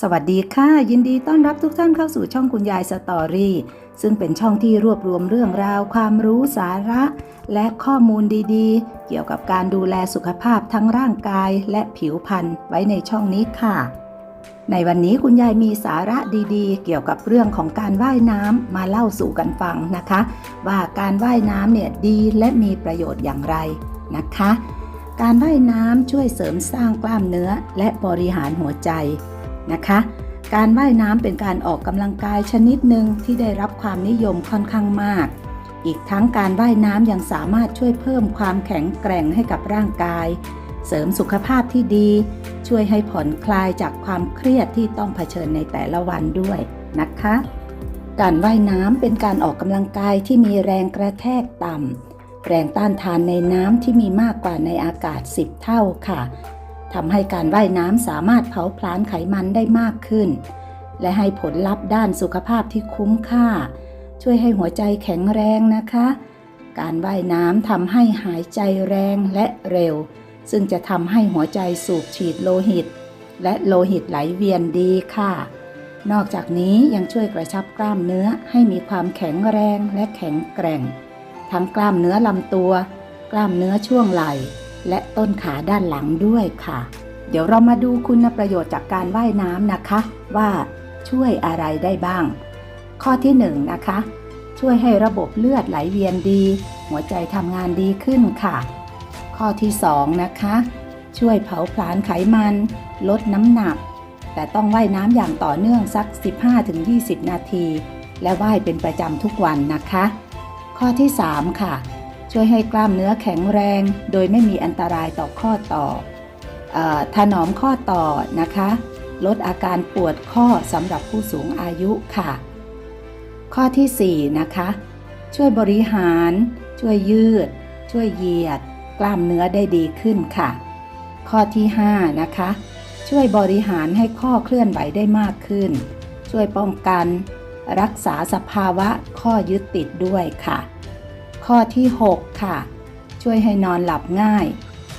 สวัสดีค่ะ ยินดีต้อนรับทุกท่านเข้าสู่ช่องคุณยายสตอรี่ซึ่งเป็นช่องที่รวบรวมเรื่องราว ความรู้สาระ และข้อมูลดีๆ เกี่ยวกับการดูแลสุขภาพทั้งร่างกายและผิวพรรณไว้ในช่องนี้ค่ะ ในวันนี้คุณยายมีสาระดีๆ เกี่ยวกับเรื่องของการว่ายน้ำมาเล่าสู่กันฟังนะคะ ว่าการว่ายน้ำเนี่ยดีและมีประโยชน์อย่างไรนะคะ การว่ายน้ำช่วยเสริมสร้างกล้ามเนื้อและบริหารหัวใจ นะคะ การว่ายน้ำเป็นการออกกำลังกายชนิดหนึ่งที่ได้รับความนิยมค่อนข้างมาก อีกทั้งการว่ายน้ำยังสามารถช่วยเพิ่มความแข็งแกร่งให้กับร่างกาย เสริมสุขภาพที่ดี ช่วยให้ผ่อนคลายจากความเครียดที่ต้องเผชิญในแต่ละวันด้วยนะคะ การว่ายน้ำเป็นการออกกำลังกายที่มีแรงกระแทกต่ำแรงต้านทานในน้ำที่มีมากกว่าในอากาศ 10 เท่าค่ะ ทำให้การว่ายน้ำสามารถเผาผลาญไขมันได้มากขึ้น และให้ผลลัพธ์ด้านสุขภาพที่คุ้มค่า ช่วยให้หัวใจแข็งแรงนะคะ การว่ายน้ำทำให้หายใจแรงและเร็ว ซึ่งจะทำให้หัวใจสูบฉีดโลหิต และโลหิตไหลเวียนดีค่ะ นอกจากนี้ยังช่วยกระชับกล้ามเนื้อให้มีความแข็งแรงและแข็งแกร่ง ทั้งกล้ามเนื้อลำตัว กล้ามเนื้อช่วงไหล่ และต้นขาด้านหลังด้วยค่ะ เดี๋ยวเรามาดูคุณประโยชน์จากการว่ายน้ำนะคะ ว่าช่วยอะไรได้บ้าง ข้อที่1นงนะคะ ช่วยให้ระบบเลือดไหลเวียนดี หัวใจทำงานดีขึ้นค่ะ ข้อที่2นะคะ ช่วยเผาผลาญไขมัน ลดน้ำหนัก แต่ต้องว่ายน้ำอย่างต่อเนื่องสัก 15-20 นาที และว่ายเป็นประจำทุกวันนะคะ ข้อที่ 3 ค่ะ ช่วยให้กล้ามเนื้อแข็งแรง โดยไม่มีอันตรายต่อข้อต่ออถนอมข้อต่อนะคะ ลดอาการปวดข้อสำหรับผู้สูงอายุค่ะ ข้อที่ 4 นะคะ ช่วยบริหาร ช่วยยืด ช่วยเหยียด กล้ามเนื้อได้ดีขึ้นค่ะ ข้อที่ 5 นะคะ ช่วยบริหารให้ข้อเคลื่อนไหวได้มากขึ้น ช่วยป้องกัน รักษาสภาวะข้อยึดติดด้วยค่ะ ข้อที่ 6 ค่ะ ช่วยให้นอนหลับง่าย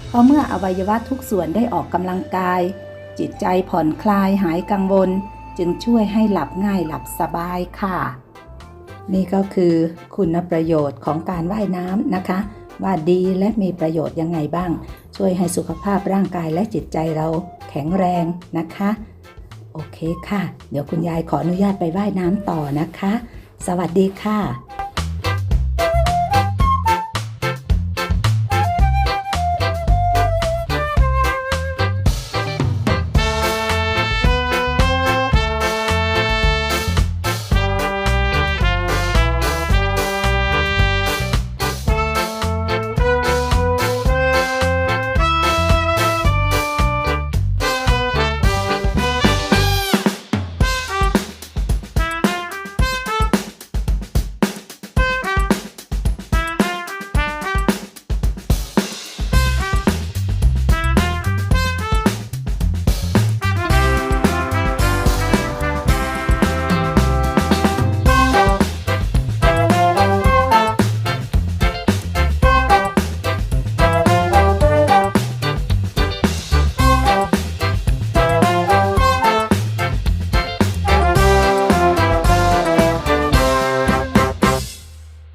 เพราะเมื่ออวัยวะทุกส่วนได้ออกกำลังกาย จิตใจผ่อนคลายหายกังวล จึงช่วยให้หลับง่ายหลับสบายค่ะ นี่ก็คือคุณประโยชน์ของการว่ายน้ำนะคะ ว่าดีและมีประโยชน์ยังไงบ้าง ช่วยให้สุขภาพร่างกายและจิตใจเราแข็งแรงนะคะ โอเคค่ะ เดี๋ยวคุณยายขออนุญาตไปว่ายน้ำต่อนะคะ สวัสดีค่ะ